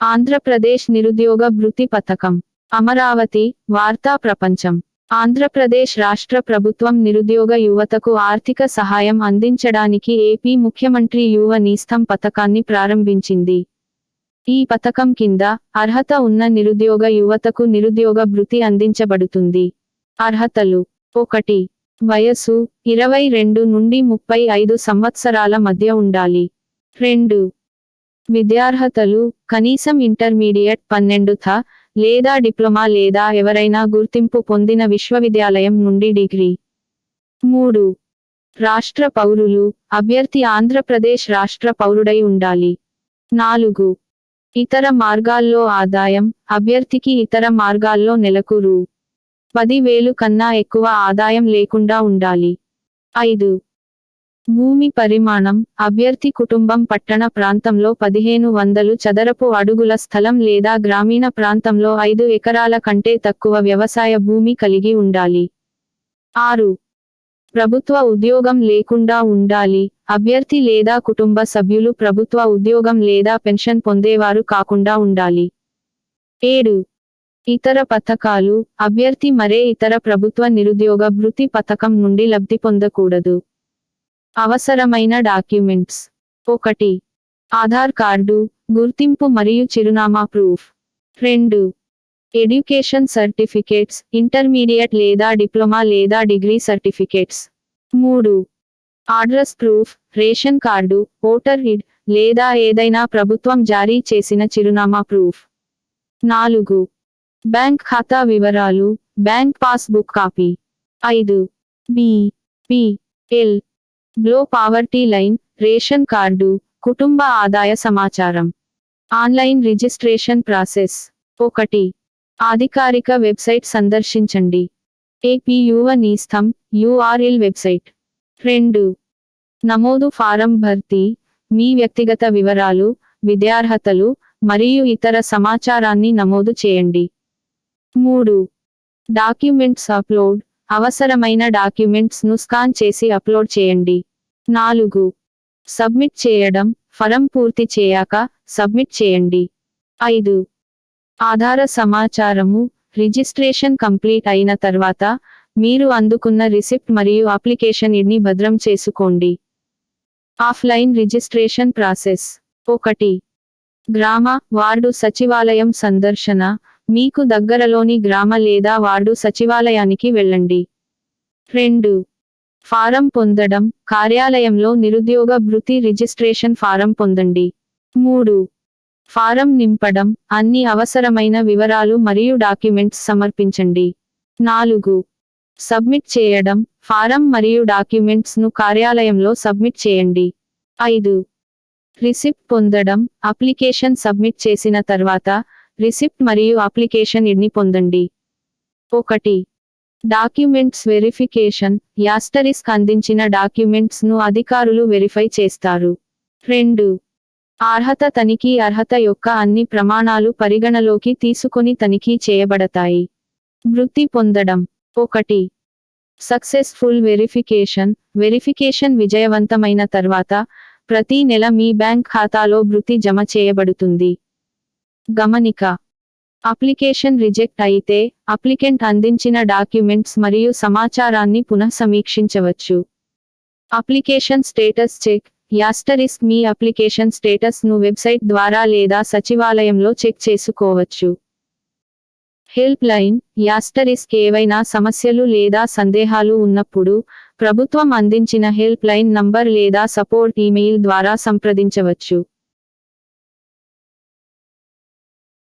ఆంధ్రప్రదేశ్ నిరుద్యోగ భృతి పథకం. అమరావతి వార్తా ప్రపంచం. ఆంధ్రప్రదేశ్ రాష్ట్ర ప్రభుత్వం నిరుద్యోగ యువతకు ఆర్థిక సహాయం అందించడానికి ఏపీ ముఖ్యమంత్రి యువ నీస్తం పథకాన్ని ప్రారంభించింది. ఈ పథకం కింద అర్హత ఉన్న నిరుద్యోగ యువతకు నిరుద్యోగ భృతి అందించబడుతుంది. అర్హతలు. ఒకటి. వయసు ఇరవై రెండు నుండి ముప్పై ఐదు సంవత్సరాల మధ్య ఉండాలి. రెండు. విద్యార్హతలు కనీసం ఇంటర్మీడియట్ పన్నెండు థ లేదా డిప్లొమా లేదా ఎవరైనా గుర్తింపు పొందిన విశ్వవిద్యాలయం నుండి డిగ్రీ. మూడు. రాష్ట్ర పౌరులు అభ్యర్థి ఆంధ్రప్రదేశ్ రాష్ట్ర పౌరుడై ఉండాలి. నాలుగు. ఇతర మార్గాల్లో ఆదాయం అభ్యర్థికి ఇతర మార్గాల్లో నెలకు రూ. పదివేలు కన్నా ఎక్కువ ఆదాయం లేకుండా ఉండాలి. ఐదు. భూమి పరిమాణం అభ్యర్థి కుటుంబం పట్టణ ప్రాంతంలో పదిహేను వందలు చదరపు అడుగుల స్థలం లేదా గ్రామీణ ప్రాంతంలో ఐదు ఎకరాల కంటే తక్కువ వ్యవసాయ భూమి కలిగి ఉండాలి. ఆరు. ప్రభుత్వ ఉద్యోగం లేకుండా ఉండాలి. అభ్యర్థి లేదా కుటుంబ సభ్యులు ప్రభుత్వ ఉద్యోగం లేదా పెన్షన్ పొందేవారు కాకుండా ఉండాలి. ఏడు. ఇతర పథకాలు అభ్యర్థి మరే ఇతర ప్రభుత్వ నిరుద్యోగ భృతి పథకం నుండి లబ్ధి పొందకూడదు. అవసరమైన డాక్యుమెంట్స్. ఒకటి. ఆధార్ కార్డు గుర్తింపు మరియు చిరునామా ప్రూఫ్. రెండు. ఎడ్యుకేషన్ సర్టిఫికేట్స్ ఇంటర్మీడియట్ లేదా డిప్లొమా లేదా డిగ్రీ సర్టిఫికేట్స్. మూడు. Address proof ration card voter ID లేదా ఏదైనా ప్రభుత్వం జారీ చేసిన చిరునామా ప్రూఫ్. నాలుగు. బ్యాంక్ ఖాతా వివరాలు బ్యాంక్ పాస్బుక్ కాపీ. ఐదు. B. P. L. Below poverty line ration card కుటుంబ ఆదాయ సమాచారం. Online registration process. ఒకటి. అధికారిక వెబ్సైట్ సందర్శించండి. ఏపీయువ నీస్థం యుఆర్ఎల్ వెబ్సైట్. రెండు. నమోదు ఫారం భర్తీ మీ వ్యక్తిగత వివరాలు విద్యార్హతలు మరియు ఇతర సమాచారాన్ని నమోదు చేయండి. మూడు. డాక్యుమెంట్స్ అప్లోడ్ అవసరమైన డాక్యుమెంట్స్ను స్కాన్ చేసి అప్లోడ్ చేయండి. నాలుగు. సబ్మిట్ చేయడం ఫరం పూర్తి చేయాక సబ్మిట్ చేయండి. ఐదు. ఆధార సమాచారము రిజిస్ట్రేషన్ కంప్లీట్ అయిన తర్వాత మీరు అందుకున్న రిసిప్ట్ మరియు అప్లికేషన్ ఇడ్ని భద్రం చేసుకోండి. Offline registration process. ఒకటి. గ్రామ వార్డు సచివాలయం సందర్శన మీకు దగ్గరలోని గ్రామ లేదా వార్డు సచివాలయానికి వెళ్ళండి. రెండు. ఫారం పొందడం. కార్యాలయంలో నిరుద్యోగ భృతి రిజిస్ట్రేషన్ ఫారం పొందండి. మూడు. ఫారం నింపడం. అన్ని అవసరమైన వివరాలు మరియు డాక్యుమెంట్స్ సమర్పించండి. నాలుగు. సబ్మిట్ చేయడం. ఫారం మరియు డాక్యుమెంట్స్ను కార్యాలయంలో సబ్మిట్ చేయండి. ఐదు. రిసిప్ట్ పొందడం. అప్లికేషన్ సబ్మిట్ చేసిన తర్వాత రిసిప్ట్ మరియు అప్లికేషన్ ఇడ్ని పొందండి. ఒకటి. Documents verification. యాస్టరిస్క్ అందించిన డాక్యుమెంట్స్ను అధికారులు వెరిఫై చేస్తారు. రెండు. అర్హత తనిఖీ అర్హత యొక్క అన్ని ప్రమాణాలు పరిగణలోకి తీసుకొని తనిఖీ చేయబడతాయి. వృత్తి పొందడం. ఒకటి. Successful verification. వెరిఫికేషన్ విజయవంతమైన తర్వాత ప్రతి నెల మీ బ్యాంక్ ఖాతాలో వృత్తి జమ చేయబడుతుంది. గమనిక. అప్లికేషన్ రిజెక్ట్ అయితే అప్లికెంట్ అందించిన డాక్యుమెంట్స్ మరియు సమాచారాన్ని పునః సమీక్షించవచ్చు. అప్లికేషన్ స్టేటస్ చెక్ యాస్టరిస్క్ మీ అప్లికేషన్ స్టేటస్ను వెబ్సైట్ ద్వారా లేదా సచివాలయంలో చెక్ చేసుకోవచ్చు. హెల్ప్ లైన్ యాస్టరిస్క్ ఏవైనా సమస్యలు లేదా సందేహాలు ఉన్నప్పుడు ప్రభుత్వం అందించిన హెల్ప్ లైన్ నంబర్ లేదా సపోర్ట్ ఈమెయిల్ ద్వారా సంప్రదించవచ్చు.